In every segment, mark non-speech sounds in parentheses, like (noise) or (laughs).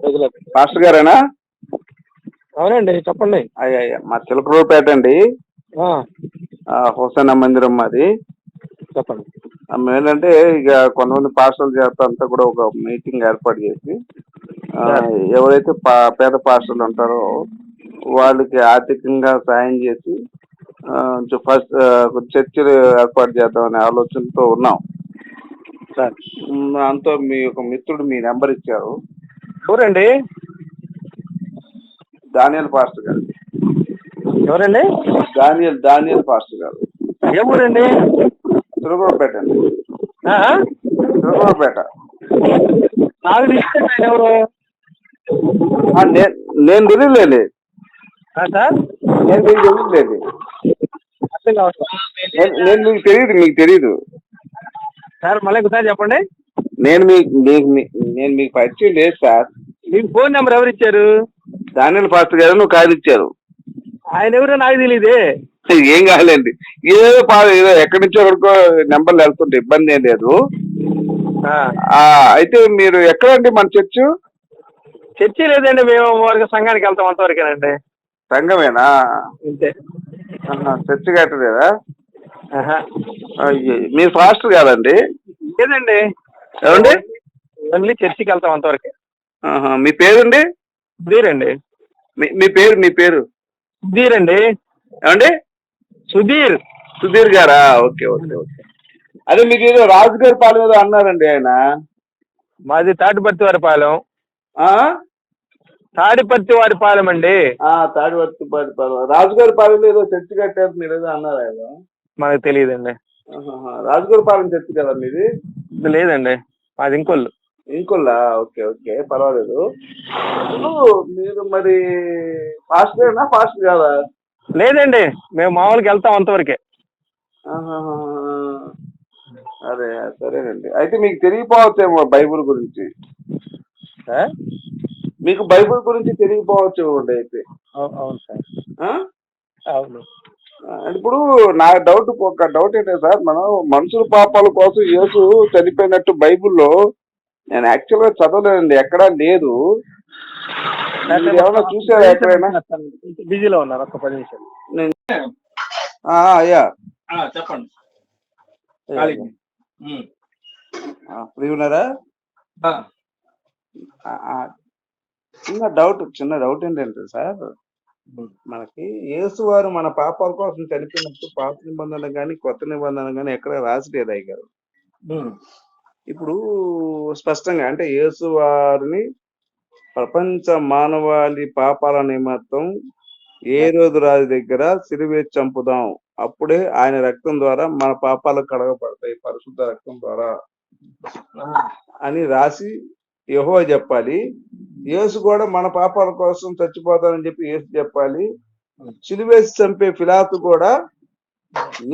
ప్రజలకు మాస్టర్ గారేనా? అవునండి చెప్పండి. అయ్యా మా చిలకలూరుపేట అండి. హుసేన మందిరం మాది. చెప్పండి. మేమేంటంటే ఇక కొంతమంది పాస్టర్ల చేత అంతా కూడా ఒక మీటింగ్ ఏర్పాటు చేసి ఎవరైతే పా పేద పాస్టర్లు ఉంటారో వాళ్ళకి ఆర్థికంగా సాయం చేసి ఫస్ట్ చర్చిలు ఏర్పాటు చేద్దామనే ఆలోచనతో ఉన్నాం. సార్. మీ ఒక మిత్రుడు మీ నెంబర్ ఇచ్చారు. ఎవరండి? దానియల్ పాస్టర్ గారు. ఎవరండి? దానియల్ దానియల్ పాస్టర్ గారు. ఏ ఊరండి తిరుగురపేట అండి. ఆ? తిరుగురపేట నాకు ఎవరు? ఆ, నే- నేను తెలియలేదు. సార్? నేను తెలియలేదు. నేను నేను మీకు తెలియదు మీకు తెలియదు. సార్ మళ్ళీ ఒకసారి చెప్పండి. నేను మీకు మీకు నేను మీకు పరిచయం లేదు సార్. మీకు ఫోన్ నెంబర్ ఎవరు ఇచ్చారు? దానియల్ పాస్టర్ గారు నువ్వు కాదు ఇచ్చారు. ఆయన ఎవరో నాకు తెలియదే (laughs) ఏం కాలేండి ఏదో పా ఏదో ఎక్కడి నుంచో ఎక్కడికో నెంబర్లు వెళ్తుంటే ఇబ్బంది ఏం లేదు. అయితే మీరు ఎక్కడండి మన చర్చ్? చర్చి లేదండి మేము వరకు సంఘానికి వెళ్తాం అంతవరకేనండి. సంఘమేనా? అంతే చర్చ్ కట్టలేదా? మీరు ఫాస్టర్ కాదండి? లేదండి. ఏమండి ఓన్లీ చర్చికి వెళ్తాం అంతవరకే. మీ పేరండి? సుధీర్ అండి మీ మీ పేరు మీ పేరు? సుధీర్ అండి ఏమండి సుధీర్. సుధీర్ గారా? Okay okay okay. అదే మీకు ఏదో రాజు గారి పాలెం ఏదో అన్నారండి ఆయన. మాది తాటిపర్తి వారిపాలెం ఆ? తాడిపర్తి వారిపాలెం అండి. ఆ, తాడివర్తి పాడి పాలెం. రాజు గారి పాలెంలో ఏదో చర్చ్ కట్టారు మీరు ఏదో అన్నారు ఆయన మనకు తెలియదండి. ఆహాహా. రాజు గారి పాలెం చర్చ్ కదా మీది? ఇది లేదండి. మాది ఇంకోళ్ళు ఇంకొల్లా? Okay okay. పర్వాలేదు. మీరు మరి ఫాస్ట్ ఫాస్ట్ కాదా? లేదండి. మేము మామూలుగా వెళ్తాం అంతవరకే. అదే సరేనండి. అయితే మీకు తెలియపోవచ్చేమో బైబిల్ గురించి? మీకు బైబిల్ గురించి తెలియపోవచ్చేమో అండి అయితే. అవు- అవును సార్? అవును. ఇప్పుడు నా డౌట్ ఒక డౌట్ ఏంటంటే సార్ మనం మనుషుల పాపాల కోసం యేసు చనిపోయినట్టు బైబిల్లో నేను యాక్చువల్గా చదవలేదండి ఎక్కడా లేదు. ఏమైనా చూసారా ఎక్కడైనా? బిజీలో ఉన్నారు ఒక్క పది నిమిషాలు. నేను- ఆ, అయ్యా చెప్పండి. ఫ్రీ ఉన్నారా? ఆ, ఆ, చిన్న డౌట్ చిన్న డౌట్ ఏంటంటే సార్ మనకి యేసు వారు మన పాపాల కోసం చనిపోయినప్పుడు పాత నిబంధన కానీ కొత్త నిబంధన కానీ ఎక్కడ రాసిలేదు అయ్య గారు ఇప్పుడు స్పష్టంగా అంటే యేసు వారిని ప్రపంచ మానవాళి పాపాల నిమిత్తం ఏ రోజు రాజు దగ్గర సిరివేసి చంపుదాం. అప్పుడే ఆయన రక్తం ద్వారా మన పాపాలు కడగబడతాయి పరిశుద్ధ రక్తం ద్వారా అని రాసి యెహోవా చెప్పాలి యేసు కూడా మన పాపాల కోసం చచ్చిపోతానని చెప్పి యేసు చెప్పాలి. సిలువేసి చంపే ఫిలాతు కూడా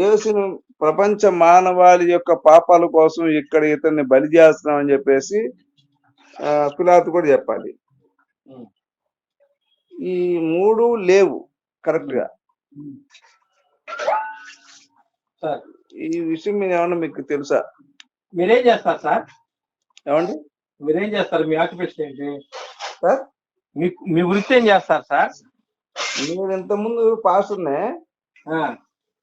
యేసును ప్రపంచ మానవాళి యొక్క పాపాల కోసం ఇక్కడ ఇతన్ని బలి చేస్తున్నాం అని చెప్పేసి ఆ, పిలాతు కూడా చెప్పాలి. ఈ మూడు లేవు కరెక్ట్గా ఈ విషయం మీద ఏమన్నా మీకు తెలుసా? మీరేం చేస్తారు సార్? ఏమండి? మీరేం చేస్తారు? మీ ఆక్యుపేషన్ ఏంటి? సార్? మీ మీ వృత్తి ఏం చేస్తారు సార్? నేను ఇంతకుముందు పాస్టర్నే.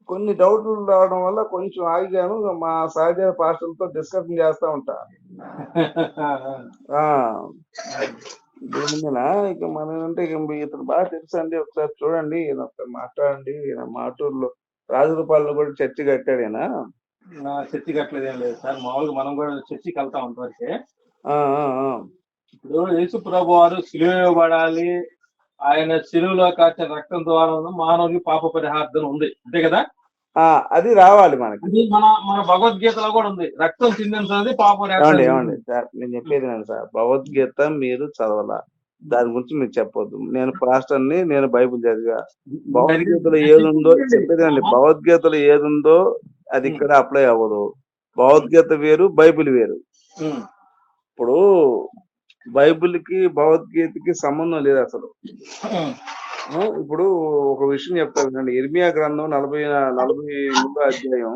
కొన్ని డౌట్లు రావడం వల్ల కొంచెం ఆగిగాను మా సహచర పాస్టర్లతో డిస్కషన్ చేస్తా ఉంటా. ఆ. దీని మీద ఇక మనం అంటే ఇక మీ ఇతను బాగా తెలుసు అండి. ఒకసారి చూడండి. ఈయన ఒకసారి మాట్లాడండి. ఈయన మాటూరులో రాజులపాలెంలో కూడా చర్చి కట్టాడు ఈయన చర్చి కట్టలేదు ఏం లేదు సార్. మామూలుగా మనం కూడా చర్చికి వెళ్తాం ఆ. ఇప్పుడు యేసు ప్రభు వారు సిలువ ఇవ్వబడాలి ఆయన సిలువలో కాచిన రక్తం ద్వారా మానవుడికి పాప పరిహార్థన ఉంది. అంతే కదా? ఆ, అది రావాలి మనకి. అది మన మన భగవద్గీతలో కూడా ఉంది. రక్తం చిందించినది పాప ఏమండి సార్ నేను చెప్పేది నేను సార్. భగవద్గీత మీరు చదవాల? దాని గురించి మీరు చెప్పొద్దు. నేను పాస్టర్ని నేను బైబిల్ చదివా. భగవద్గీతలో ఏదుందో చెప్పేదండి భగవద్గీతలో ఏదుందో అది ఇక్కడ అప్లై అవ్వదు. భగవద్గీత వేరు బైబిల్ వేరు. ఇప్పుడు బైబిల్కి భగవద్గీతకి సంబంధం లేదు అసలు. ఇప్పుడు ఒక విషయం చెప్తాను వినండి. ఇర్మియా గ్రంథం నలభై నలభై మూడో అధ్యాయం.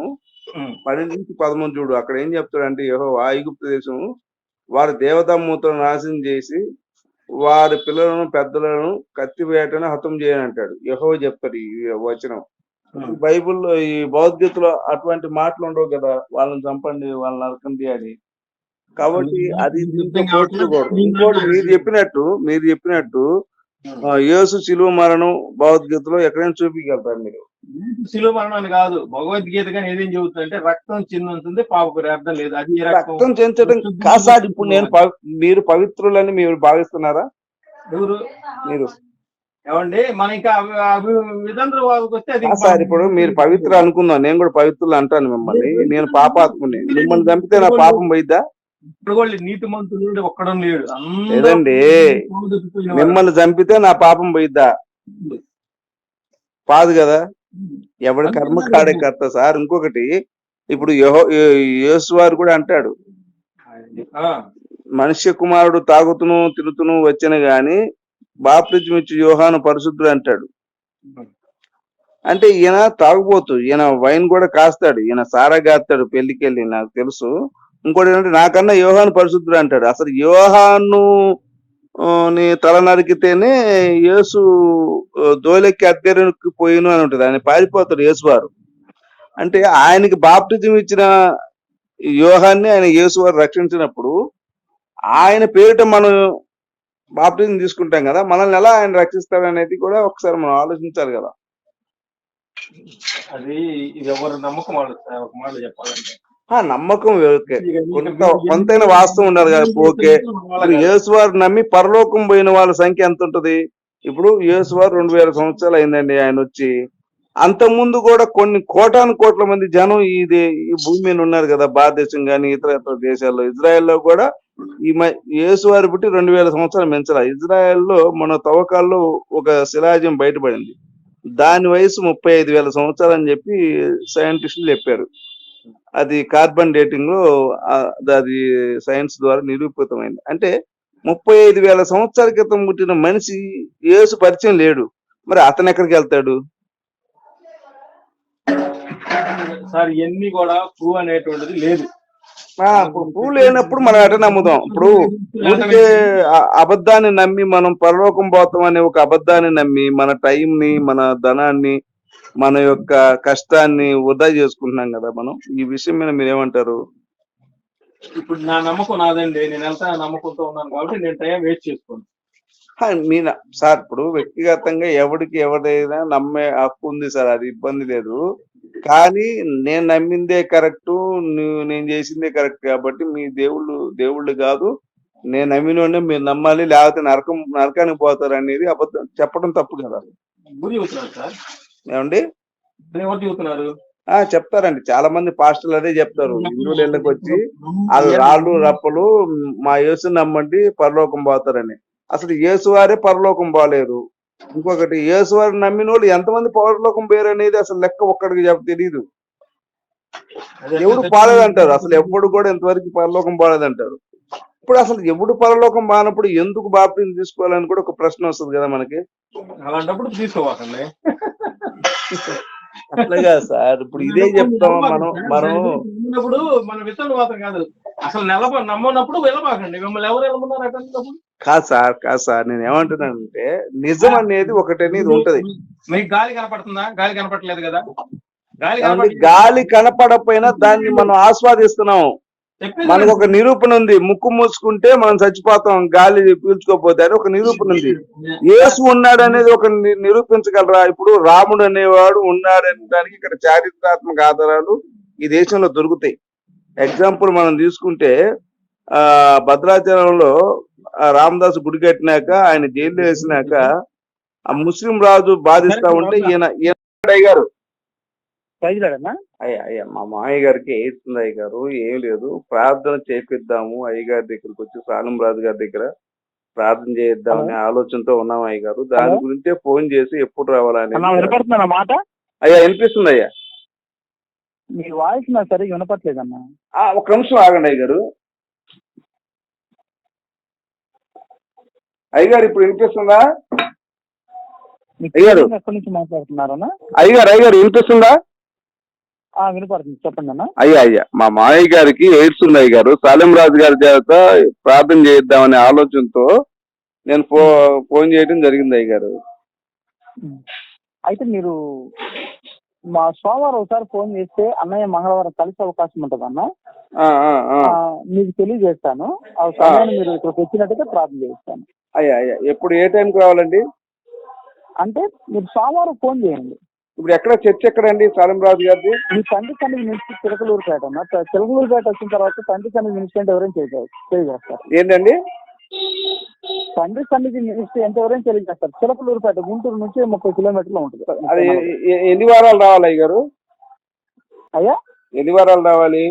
పది నుంచి పదమూడు చూడు. అక్కడ ఏం చెప్తాడంటే యహో ఐగుప్తు దేశం వారి దేవతామూర్తులను నాశనం చేసి వారి పిల్లలను పెద్దలను కత్తివేటను హతం చేయని అంటాడు. యహో చెప్తాడు ఈ వచనం. బైబిల్లో ఈ భగవద్గీతలో అటువంటి మాటలు ఉండవు కదా? వాళ్ళని చంపండి వాళ్ళని నరకండి అని. కాబట్టి అది ఇంకోటి మీరు చెప్పినట్టు మీరు చెప్పినట్టు యేసు శిలువ మరణం భగవద్గీతలో ఎక్కడైనా చూపించగలుగుతారు మీరు? శిలువ మరణాన్ని కాదు. భగవద్గీత కానీ ఏదేం చెబుతుందంటే రక్తం చిందుతుంది పాప పరిహార్థం లేదు. అది రక్తం? కాదు సార్ ఇప్పుడు నేను మీరు పవిత్రులని మీరు భావిస్తున్నారా? ఎవరు? మీరు. ఏమండి? మన ఇంకా వాళ్ళకి వస్తే అది సార్ ఇప్పుడు మీరు పవిత్ర అనుకుందాం నేను కూడా పవిత్రులు అంటాను మిమ్మల్ని. నేను పాపాత్ముని. మిమ్మల్ని చంపితే నా పాపం పోయిద్దా? ఇప్పుడు కూడా నీతి ఒక్కడం లేడు లేదండి. మిమ్మల్ని చంపితే నా పాపం పోయిద్దా? కాదు కదా? ఎవడి కర్మ కాడే కర్త సార్? ఇంకొకటి ఇప్పుడు యహో యేసు వారు కూడా అంటాడు. మనుష్య కుమారుడు తాగుతును తిరుగుతును వచ్చిన గాని బాప్తిజం ఇచ్చి యోహాను పరిశుద్ధుడు అంటాడు. అంటే ఈయన తాగుబోతు ఈయన వైన్ కూడా కాస్తాడు ఈయన సారా కాస్తాడు పెళ్ళికెళ్ళి నాకు తెలుసు. ఇంకోటి ఏంటంటే నాకన్నా యోహాను పరిశుద్ధుడు అంటాడు. అసలు యోహాను నీ ని తల నరికితేనే యేసు దోలెక్కి అద్దెరికి పోయిను అని ఉంటుంది. ఆయన పారిపోతాడు యేసు వారు అంటే ఆయనకి బాప్టిజం ఇచ్చిన యోహాన్ని ఆయన యేసు వారు రక్షించినప్పుడు ఆయన పేరిట మనం బాప్టిజం తీసుకుంటాం కదా మనల్ని ఎలా ఆయన రక్షిస్తాడు అనేది కూడా ఒకసారి మనం ఆలోచించాలి కదా. అది ఇది ఎవరు నమ్మకం వాళ్ళు ఒక మాట చెప్పాలంటే. నమ్మకం కొంత కొంతైనా వాస్తవం ఉండాలి కదా ఓకే. యేసువారు నమ్మి పరలోకం పోయిన వాళ్ళ సంఖ్య ఎంత ఉంటది? ఇప్పుడు యేసువారు రెండు వేల సంవత్సరాలు అయిందండి ఆయన వచ్చి. అంత ముందు కూడా కొన్ని కోటాను కోట్ల మంది జనం ఇది ఈ భూమి మీద ఉన్నారు కదా భారతదేశం కానీ ఇతర ఇతర దేశాల్లో. ఇజ్రాయెల్లో కూడా ఈ యేసువారు పుట్టి రెండు వేల సంవత్సరాలు పెంచాల ఇజ్రాయెల్లో మన తవ్వకాల్లో ఒక శిలాజం బయటపడింది. దాని వయసు ముప్పై ఐదు వేల సంవత్సరాలు అని చెప్పి సైంటిస్టులు చెప్పారు. అది కార్బన్ డేటింగ్లో అది సైన్స్ ద్వారా నిరూపితమైంది. అంటే ముప్పై ఐదు వేల సంవత్సరాల క్రితం పుట్టిన మనిషి యేసు పరిచయం లేడు. మరి అతను ఎక్కడికి వెళ్తాడు? సార్ ఇవన్నీ కూడా ప్రూవ్ అనేటువంటిది లేదు. పువ్వు లేనప్పుడు మనం ఎట నమ్ముదాం? ఇప్పుడు ఊరికే అబద్ధాన్ని నమ్మి మనం పరలోకం పోతాం అనే ఒక అబద్ధాన్ని నమ్మి మన టైం ని మన ధనాన్ని మన యొక్క కష్టాన్ని వృధా చేసుకుంటున్నాం కదా మనం. ఈ విషయం మీద మీరు ఏమంటారు ఇప్పుడు నా నమ్మకం నాదండి. నేను వెళ్తా నమ్మకంతో ఉన్నాను కాబట్టి నేను టైం వేస్ట్ చేసుకోను. మీ సార్ ఇప్పుడు వ్యక్తిగతంగా ఎవరికి ఎవరైనా నమ్మే హక్కు ఉంది సార్. అది ఇబ్బంది లేదు. కానీ నేను నమ్మిందే కరెక్ట్ నేను చేసిందే కరెక్ట్ కాబట్టి మీ దేవుళ్ళు దేవుళ్ళు కాదు. నేను నమ్మినోడే మీరు నమ్మాలి. లేకపోతే నరకం నరకానికి పోతారు అనేది అబద్ధం చెప్పడం తప్పు కదా. గురి చెబుతున్నారు సార్. ఏమండి? చెప్తారండి. చాలా మంది పాస్టర్లు అదే చెప్తారు. హిందువుల ఇళ్ళకి వచ్చి వాళ్ళు రాళ్ళు రప్పలు మా యేసు నమ్మండి పరలోకం పోతారని. అసలు యేసు వారే పరలోకం పోలేరు. ఇంకొకటి యేసు వారిని నమ్మిన వాళ్ళు ఎంతమంది పరలోకం పోయారు అనేది అసలు లెక్క ఒక్కడికి చెప్ప తెలియదు ఎవడు పోలేదంటారు. అసలు ఎప్పుడు కూడా ఇంతవరకు పరలోకం పోలేదంటారు. ఇప్పుడు అసలు ఎవడు పరలోకం బానప్పుడు ఎందుకు బాప్టిని తీసుకోవాలని కూడా ఒక ప్రశ్న వస్తుంది కదా మనకి? అలాంటప్పుడు తీసుకోవాకండి అట్లాగా సార్ ఇప్పుడు ఇదే చెప్తాం మనం? మనం నమ్మినప్పుడు మన విశ్వాసం కాదు. అసలు నిలబ నమ్మనప్పుడు వెళ్ళబాకండి మిమ్మల్ని ఎవరు వెళ్ళమన్నారు కాదు సార్ కాదు సార్ నేను ఏమంటున్నానంటే నిజం అనేది ఒకటి అనేది ఉంటది. మీకు గాలి కనపడుతుందా? గాలి కనపడలేదు కదా. గాలి గాలి కనపడకపోయినా దాన్ని మనం ఆస్వాదిస్తున్నాం. మనకు ఒక నిరూపణ ఉంది. ముక్కు మూసుకుంటే మనం చచ్చిపోతాం గాలి పీల్చుకోపోతే అని ఒక నిరూపణ ఉంది. యేసు ఉన్నాడు అనేది ఒక నిరూపించగలరా? ఇప్పుడు రాముడు అనేవాడు ఉన్నాడు అనడానికి ఇక్కడ చారిత్రాత్మక ఆధారాలు ఈ దేశంలో దొరుకుతాయి. ఎగ్జాంపుల్ మనం తీసుకుంటే ఆ భద్రాచలంలో రామదాసు గుడి కట్టినాక ఆయన జైలు వేసినాక ఆ ముస్లిం రాజు బాధిస్తా ఉంటే ఈయన ఈయన అయ్య గారు ప్రైజ్లాడన్నా అయ్యా అయ్యా మా మామయ్య గారికి ఏస్తుంది అయ్య గారు? ఏం లేదు. ప్రార్థన చేపిద్దాము అయ్య గారి దగ్గరికి వచ్చి సాలం రాజు గారి దగ్గర ప్రార్థన చేయిద్దామనే ఆలోచనతో ఉన్నాం అయ్య గారు. దాని. గురించే ఫోన్ చేసి ఎప్పుడు రావాలని మాట? అయ్యా వినిపిస్తుంది అయ్యా. మీ వాయిస్ నాకు సరిగ్గా వినపట్లేదన్నా. ఆ, ఒక్క నిమిషం ఆగండి అయ్య గారు. అయ్య గారు ఇప్పుడు వినిపిస్తుందా? అయ్యారు. ఎక్కడి నుంచి మాట్లాడుతున్నారన్నా? అయ్య గారు అయ్య గారు వినిపిస్తుందా? వినపడుతుంది. చెప్పండి అన్న. అయ్యా అయ్యా. మా మామయ్య గారికి ఎయిడ్స్ ఉన్నాయి గారు. సాలెం రాజు గారి చేత ప్రార్థన చేద్దామనే ఆలోచనతో నేను ఫో ఫోన్ చేయడం జరిగింది అయ్య గారు. అయితే మీరు మా సోమవారం ఒకసారి ఫోన్ చేస్తే అన్నయ్య మంగళవారం కలిసే అవకాశం ఉంటుంది అన్న? మీకు తెలియజేస్తాను. ఆ సమయాన్ని మీరు ఇక్కడికి వచ్చినట్టయితే ప్రార్థన చేస్తాను. అయ్యా అయ్యా. ఎప్పుడు ఏ టైంకి రావాలండి? అంటే మీరు సోమవారం ఫోన్ చేయండి. ఇప్పుడు ఎక్కడ చర్చ్ ఎక్కడండి? సాలెం రాజు గారిది? మీ తండ్రి సన్నిధి నుంచి చిలకలూరుపేట అన్న చిలకలూరుపేట వచ్చిన తర్వాత తండ్రి సన్నిధి మినిస్ట్రీ అంటే ఎవరైనా తెలియజే- తెలియజేస్తారు ఏంటండి తండ్రి సన్నిధి మినిస్ట్రీ ఎవరైనా తెలియజేస్తారు చిలకలూరుపేట గుంటూరు నుంచి ముప్పై కిలోమీటర్లు ఉంటుంది. అది ఎన్ని వారాలు రావాలి అయ్య గారు అయ్యా? ఎన్ని వారాలు రావాలి?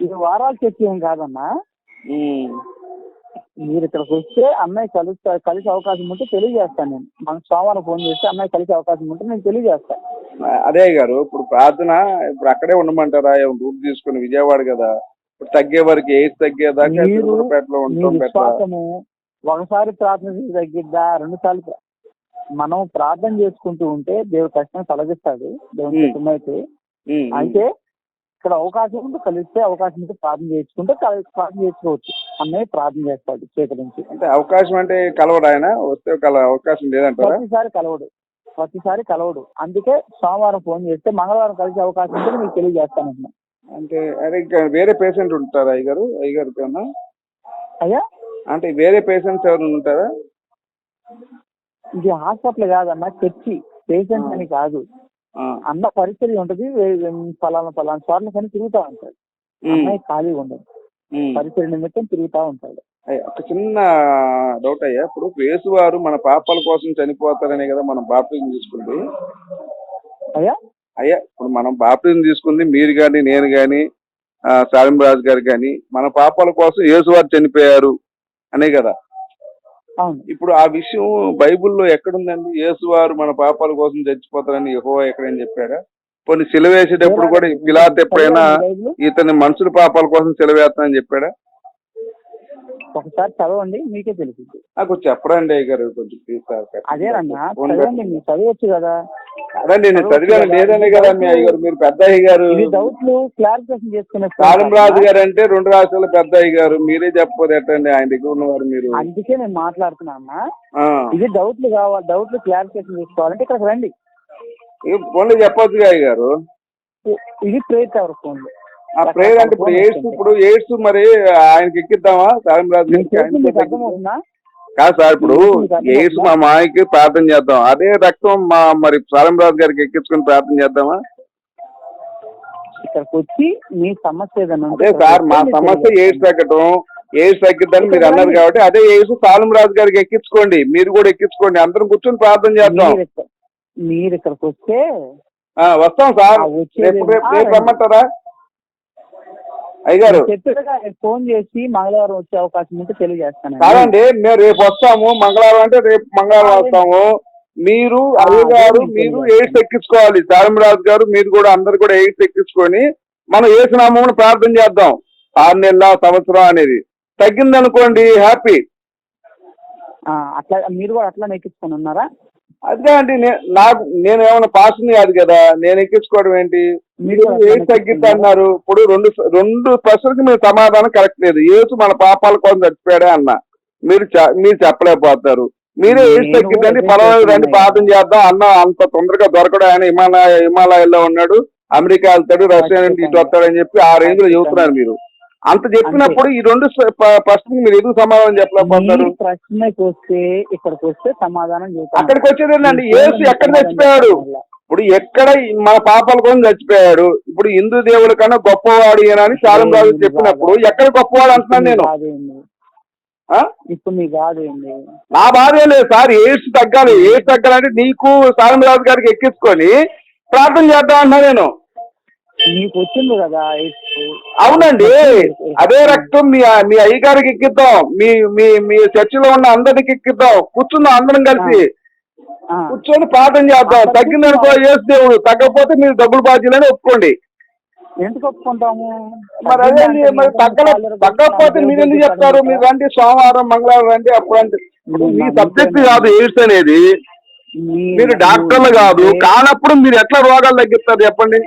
ఇది వారాలు చర్చ ఏం కాదన్నా. మీరు ఇక్కడికి వస్తే అన్నయ్య కలిసి కలిసే అవకాశం ఉంటే తెలియజేస్తాను నేను. మనకు సోమవారం ఫోన్ చేస్తే అన్నయ్య కలిసే అవకాశం ఉంటే నేను తెలియజేస్తాను. అదే గారు ఇప్పుడు ప్రార్థన ఇప్పుడు అక్కడే ఉండమంటారా? రూట్ తీసుకుని విజయవాడ కదా. ఇప్పుడు తగ్గే వరకు ఏజ్ తగ్గేదాకా ఉంటాం విశ్వాసము ఒకసారి ప్రార్థన చేసి తగ్గిద్దా? రెండు సార్లు మనం ప్రార్థన చేసుకుంటూ ఉంటే దేవుడు ఖచ్చితంగా తొలగిస్తాడు దేవుని ఉమ్. చిత్తమైతే అయితే ఇక్కడ అవకాశం ఉంటే కలిస్తే అవకాశం ఉంటే ప్రార్థన చేసుకుంటే కల- ప్రార్థన చేసుకోవచ్చు అన్నయ్య ప్రార్థన చేస్తాడు చేతి నుంచి అంటే అవకాశం అంటే కలవడు ఆయన? వస్తే కల అవకాశం లేదంటారా? ప్రతిసారి కలవడు. ప్రతిసారి కలవడు. అందుకే సోమవారం ఫోన్ చేస్తే మంగళవారం కలిసే అవకాశం ఉంటే మీకు తెలియజేస్తాను. అంటే అదే ఇంకా వేరే పేషెంట్ ఉంటారా అయ్య గారు అయ్య గారు కన్నా అయ్యా? అంటే వేరే పేషెంట్స్ ఎవరైనా ఉంటారా? ఇది హాస్పిటల్ కాదన్న చర్చి. పేషెంట్ అని కాదు. అన్న పరిస్థితి ఉంటది ఫలానా ఫలానా చోట్ల కానీ తిరుగుతా ఉంటాడు. ఉమ్, అన్నయ్య ఖాళీ ఉండదు. పరిస్థితి నిమిత్తం తిరుగుతా ఉంటాడు. ఒక చిన్న డౌట్ అయ్యా. ఇప్పుడు యేసు వారు మన పాపాల కోసం చనిపోతారనే కదా మనం బాప్టిజం తీసుకుంది. అయ్యా? అయ్యా ఇప్పుడు మనం బాప్టిజం తీసుకుంది మీరు కానీ నేను కానీ సాలిం రాజు గారు కానీ మన పాపాల కోసం యేసు వారు చనిపోయారు అనే కదా. ఇప్పుడు ఆ విషయం బైబిల్లో ఎక్కడుందండి? యేసు వారు మన పాపాల కోసం చచ్చిపోతారని యెహోవా ఎక్కడని చెప్పాడా? కొన్ని సిలువేసేటప్పుడు కూడా పిలాత్ ఎప్పుడైనా ఇతని మనుషుల పాపాల కోసం సిలువేస్తానని చెప్పాడా? ఒకసారి చదవండి మీకే తెలుస్తుంది. నాకు చెప్పడండి గారు కొంచెం ప్లీజ్ సార్ అదేనన్నా చదవండి మీరు చదవచ్చు కదా. అదండి నేను చదివాను లేదనే కదా మీ అయ్య గారు మీరు పెద్ద అయ్య గారు ఇది డౌట్లు క్లారిఫికేషన్ చేసుకునే కాలం రాజు గారు అంటే రెండు రాష్ట్రాల పెద్ద అయ్య గారు మీరే చెప్పపోతే ఎట్టండి ఆయన దగ్గర ఉన్నవారు మీరు? అందుకే నేను మాట్లాడుతున్నా ఆ. ఇది డౌట్లు కావాలి డౌట్లు క్లారిఫికేషన్ చేసుకోవాలంటే ఇక్కడికి రండి. ఫోన్లో చెప్పొచ్చుగా అయ్య గారు ఇది ప్రేట్ అవర్ ఫోన్ ఆ ప్రేయర్ అంటే ఇప్పుడు ఎయిడ్స్ ఇప్పుడు ఎయిడ్స్ మరి ఆయనకి ఎక్కిద్దామా? అర్థమవుతుందా? కాదు సార్ ఇప్పుడు? ఎయిడ్స్ మా మాయకి ప్రార్థన చేద్దాం. అదే రక్తం మా మరి సాలం రాజు గారికి ఎక్కించుకుని ప్రార్థన చేద్దామా? ఇక్కడికి వచ్చి మీ సమస్య అదే సార్ మా సమస్య ఎయిడ్స్ తగ్గటం ఎయిడ్స్ తగ్గిద్దని మీరు అన్నారు కాబట్టి అదే సాలం రాజు గారికి ఎక్కించుకోండి. మీరు కూడా ఎక్కించుకోండి. అందరం కూర్చొని ప్రార్థన చేద్దాం. మీరు ఇక్కడ- మీరు ఇక్కడికి వస్తే వస్తాం సార్. రేపు రేపు. రమ్మంటారా? చెప్పేగా ఫోన్ చేసి మంగళవారం వచ్చే అవకాశం ఉంటే తెలియజేస్తాను కాదండి మేము రేపు వస్తాము మంగళవారం అంటే రేపు మంగళవారం వస్తాము. మీరు అయ్యగారు అదే మీరు ఎయిడ్స్ ఎక్కించుకోవాలి. రాజు గారు మీరు కూడా అందరు కూడా ఎయిడ్స్ ఎక్కించుకొని మనం ఏసునామని ప్రార్థన చేద్దాం. ఆరు నెలల సంవత్సరం అనేది. తగ్గింది అనుకోండి హ్యాపీ అట్లా మీరు కూడా అట్లా ఎక్కించుకొని ఉన్నారా? అదే అండి నాకు నేను ఏమైనా పాస్ని కాదు కదా నేను ఎక్కించుకోవడం ఏంటి? మీరు ఏది అట్లనే తగ్గిద్ది ఎక్కించుకున్నారా? అన్నారు? ఇప్పుడు రెండు రెండు ప్రశ్నలకు మీరు సమాధానం కరెక్ట్ లేదు. ఏసు మన పాపాల కోసం చచ్చిపోయాడే అన్న. మీరు మీరు చెప్పలేకపోతారు. మీరే ఏది తగ్గిద్దండి పర్వాలేదు రండి. ప్రార్థన చేద్దాం అన్న అంత తొందరగా దొరకడు. ఆయన హిమాలయ హిమాలయాల్లో ఉన్నాడు. అమెరికా వెళ్తాడు రష్యా నుండి ఇటు వస్తాడని చెప్పి ఆ రేంజ్లో చెబుతున్నారు మీరు. అంత చెప్పినప్పుడు ఈ రెండు స- ప- ప్రశ్నలకు మీరు ఎందుకు సమాధానం చెప్పలేకపోతారు? ప్రశ్నకి వస్తే ఇక్కడికి వస్తే సమాధానం. అక్కడికి వచ్చేది ఏంటండి? మీ ఏసు ఎక్కడ చచ్చిపోయాడు. ఇప్పుడు ఎక్కడ మన పాపాల కోసం చచ్చిపోయాడు. ఇప్పుడు హిందూ దేవుల కన్నా గొప్పవాడు అని శాలం రాజు చెప్పినప్పుడు ఎక్కడ గొప్పవాడు అంటున్నాను నేను? ఇప్పుడు నీ కాదేంది నా బాధ లేదు సార్ ఏడ్స్ తగ్గాలి. ఏడ్స్ తగ్గాలంటే నీకు శాలం రాజు గారికి ఎక్కించుకొని ప్రార్థన చేద్దాం అంటున్నా నేను. నీకు వచ్చింది కదా. అవునండి. అదే రక్తం మీ మీ అయ్యగారికి ఎక్కిద్దాం. మీ మీ మీ చర్చిలో ఉన్న అందరికి ఎక్కిద్దాం. కూర్చుందాం అందరం కలిసి. కూర్చొని ప్రార్థన చేద్దాం. తగ్గిందనుకో యేసు దేవుడు. తగ్గకపోతే మీరు డబ్బులు బాధ్యులని ఒప్పుకోండి. ఎందుకు ఒప్పుకుంటాము? మరి అదే మరి తగ్గల తగ్గకపోతే మీరు ఎందుకు చెప్తారు? మీరు రండి సోమవారం మంగళవారం రండి అప్పుడు అంటే మీ సబ్జెక్ట్ కాదు ఎయిడ్స్ అనేది. మీరు డాక్టర్లు కాదు. కానప్పుడు మీరు ఎట్లా రోగాలు తగ్గిస్తారు చెప్పండి?